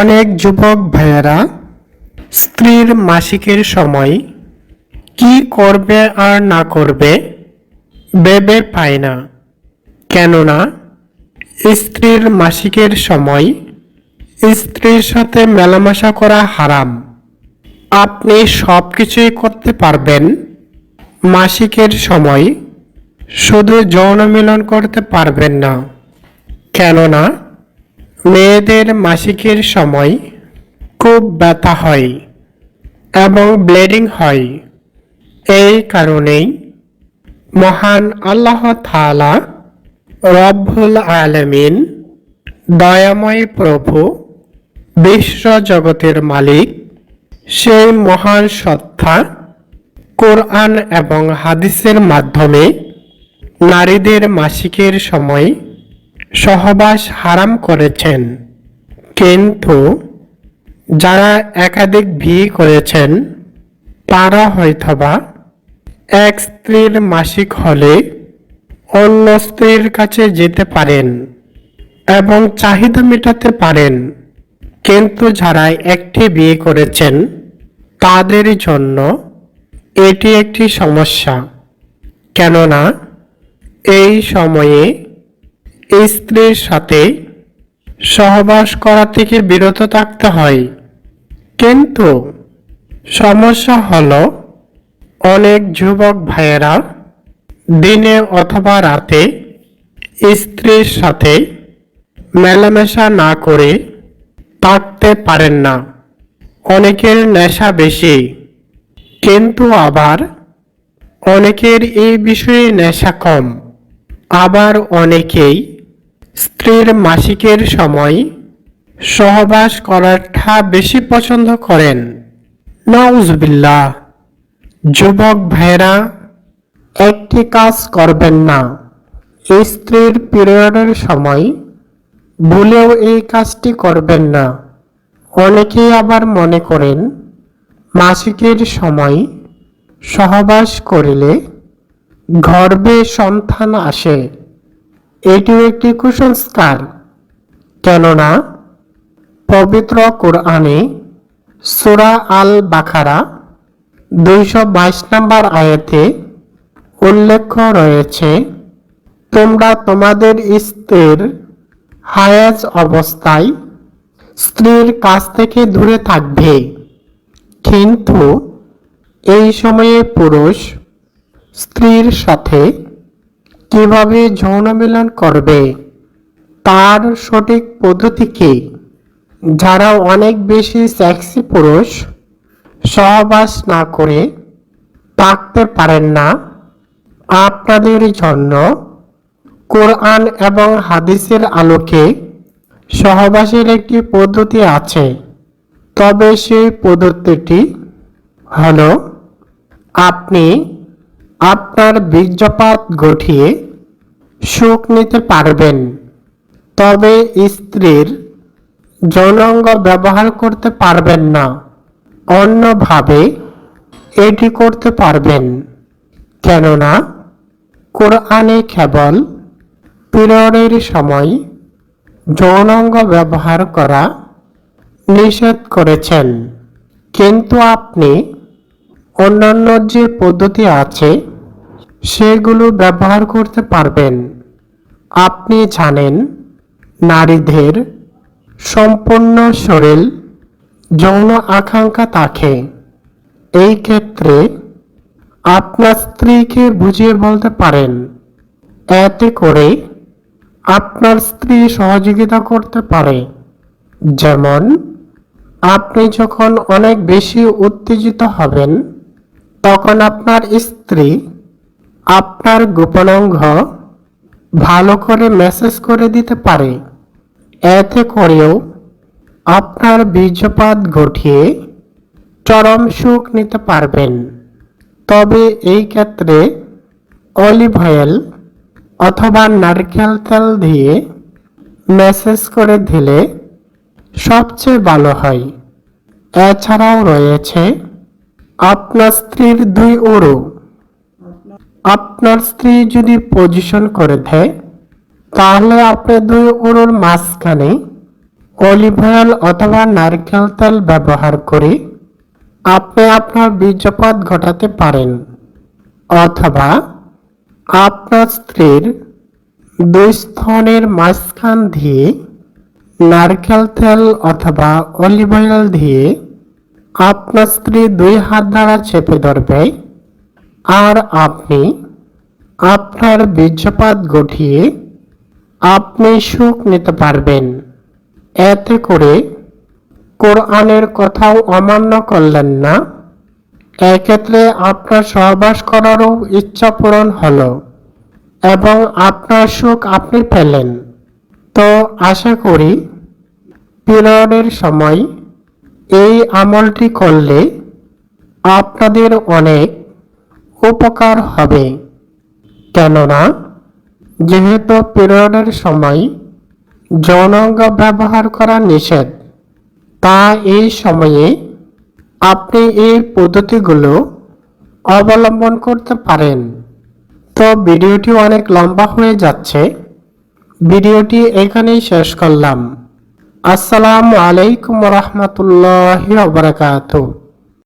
অনেক যুবক ভাইয়েরা, স্ত্রীর মাসিকের সময় কি করবে আর না করবে ভেবে পায় না। কেননা, স্ত্রীর মাসিকের সময় স্ত্রীর সাথে মেলামেশা করা হারাম। আপনি সব কিছুই করতে পারবেন। মাসিকের সময় শুধু যৌন মিলন করতে পারবেন না। কেননা মেয়েদের মাসিকের সময় খুব ব্যথা হয় এবং ব্লিডিং হয়। এই কারণেই মহান আল্লাহ থালা রব্বুল আলমিন দয়াময় প্রভু, বিশ্ব জগতের মালিক, সেই মহান সত্তা কোরআন এবং হাদিসের মাধ্যমে নারীদের মাসিকের সময় সহবাস হারাম করেছেন। কিন্তু যারা একাধিক বিয়ে করেছেন, তারা হয়তোবা এক স্ত্রীর মাসিক হলে অন্য স্ত্রীর কাছে যেতে পারেন এবং চাহিদা মেটাতে পারেন। কিন্তু যারা একটি বিয়ে করেছেন, তাদের জন্য এটি একটি সমস্যা। কেননা, এই সময়ে স্ত্রীর সাথে সহবাস করা থেকে বিরত থাকতে হয়। কিন্তু সমস্যা হলো, অনেক যুবক ভাইয়েরা দিনে অথবা রাতে স্ত্রীর সাথে মেলামেশা না করে থাকতে পারেন না। অনেকের নেশা বেশি, কিন্তু আবার অনেকের এই বিষয়ে নেশা কম। আবার অনেকেই স্ত্রীর মাসিকের সময় সহবাস করাটা বেশি পছন্দ করেন। নাউজবিল্লাহ, যুবক ভাইরা একটি কাজ করবেন না। স্ত্রীর পিরিয়ডের সময় ভুলেও এই কাজটি করবেন না। অনেকেই আবার মনে করেন, মাসিকের সময় সহবাস করিলে গর্ভে সন্তান আসে। এটিও একটি কুসংস্কার কেননা, পবিত্র কোরআনে সুরা আল বাখারা দুইশো বাইশ নম্বর আয়াতে উল্লেখ রয়েছে, তোমরা তোমাদের স্ত্রীর হায়াজ অবস্থায় স্ত্রীর কাছ থেকে দূরে থাকবে। কিন্তু এই সময়ে পুরুষ স্ত্রীর সাথে কীভাবে যৌন মিলন করবে? তার সঠিক পদ্ধতি কি? যারা অনেক বেশি সেক্সি পুরুষ, সহবাস না করে থাকতে পারেন না। আপনাদের জন্য কোরআন এবং হাদিসের আলোকে সহবাসের একটি পদ্ধতি আছে। তবে সেই পদ্ধতিটি হলো আপনি আপনার বীর্যপাত ঘটিয়ে সুখ নিতে পারবেন। তবে স্ত্রীর যৌনাঙ্গ ব্যবহার করতে পারবেন না। অন্যভাবে এটি করতে পারবেন। কেননা, কোরআনে কেবল পিরিয়ডের সময় যৌনাঙ্গ ব্যবহার করা নিষেধ করেছেন। কিন্তু আপনি অন্যান্য যে পদ্ধতি আছে সেগুলো ব্যবহার করতে পারবেন। আপনি জানেন, নারীদের সম্পূর্ণ শরীর যৌন আকাঙ্ক্ষা থাকে। এই ক্ষেত্রে আপনার স্ত্রীকে বুঝিয়ে বলতে পারেন। এতে করে আপনার স্ত্রী সহযোগিতা করতে পারে। যেমন, আপনি যখন অনেক বেশি উত্তেজিত হবেন, তখন আপনার স্ত্রী আপনার গোপনাঙ্গ ভালো করে মেসেজ করে দিতে পারে। এতে করেও আপনার বীর্যপাত ঘটিয়ে চরম সুখ নিতে পারবেন। তবে এই ক্ষেত্রে অলিভ অয়েল অথবা নারকেল তেল দিয়ে মেসেজ করে দিলে সবচেয়ে ভালো হয়। এছাড়াও রয়েছে আপনার স্ত্রীর দুই ওরু আপনার স্ত্রী যদি পজিশন করে দেয়, তাহলে আপনি দুই ওরুর মাঝখানে অলিভ অয়েল অথবা নারকেল তেল ব্যবহার করে আপনি আপনার বীর্যপাত ঘটাতে পারেন। অথবা আপনার স্ত্রীর দুই স্তনের মাঝখান দিয়ে নারকেল তেল অথবা অলিভ অয়েল দিয়ে আপনার স্ত্রী দুই হাত দ্বারা চেপে ধরবে। আর আপনি আপনার বীর্যপাত ঘটিয়ে আপনি সুখ নিতে পারবেন। এতে করে কোরআনের কথাও অমান্য করলেন না। এক্ষেত্রে আপনার সহবাস করারও ইচ্ছা পূরণ হলো এবং আপনার সুখ আপনি পেলেন। তো আশা করি পিরিয়ডের সময় এই আমলটি করলে আপনাদের অনেক উপকার হবে। কেননা, যেহেতু পিরিয়ডের সময় যৌনাঙ্গ ব্যবহার করা নিষেধ, তা এই সময়ে আপনি এই পদ্ধতিগুলো অবলম্বন করতে পারেন। তো ভিডিওটি অনেক লম্বা হয়ে যাচ্ছে। ভিডিওটি এখানেই শেষ করলাম। আসসালামু আলাইকুম রহমতুল্লাহ বারাকাতুহ।